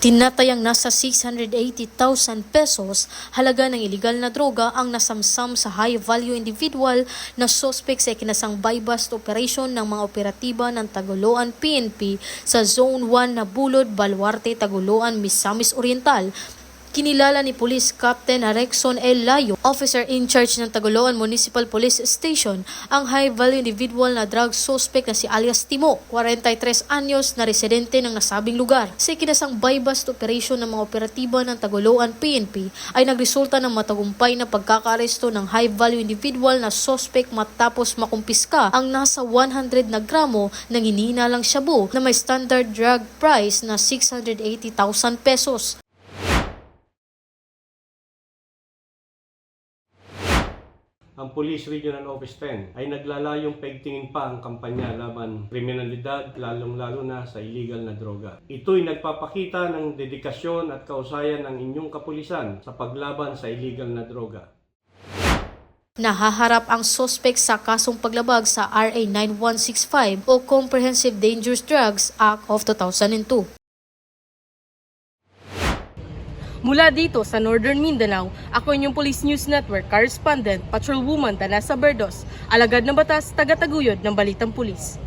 Tinatayang nasa 680,000 pesos. Halaga ng iligal na droga ang nasamsam sa high-value individual na suspect sa ikinasang buy-bust operation ng mga operatiba ng Tagoloan PNP sa Zone 1 na Bulod, Baluarte, Tagoloan, Misamis Oriental Kinilala ni Police Captain Arexon L. Layo, officer in charge ng Tagoloan Municipal Police Station, ang high-value individual na drug suspect na si alias Timo, 43 anyos na residente ng nasabing lugar. Sa ikinasang buy-bust operation ng mga operatiba ng Tagoloan PNP ay nagresulta ng matagumpay na pagkakaaresto ng high-value individual na suspect matapos makumpiska ang nasa 100 na gramo ng hinihinalang shabu na may standard drug price na 680,000 pesos. Ang Police Regional Office 10 ay naglalayong pagtingin pa ang kampanya laban kriminalidad lalong-lalo na sa illegal na droga. Ito'y nagpapakita ng dedikasyon at kausayan ng inyong kapulisan sa paglaban sa illegal na droga. Nahaharap ang suspect sa kasong paglabag sa RA 9165 o Comprehensive Dangerous Drugs Act of 2002. Mula dito sa Northern Mindanao, ako inyong Police News Network correspondent, patrolwoman Danasa Berdos, alagad ng batas, taga-taguyod ng Balitang Pulis.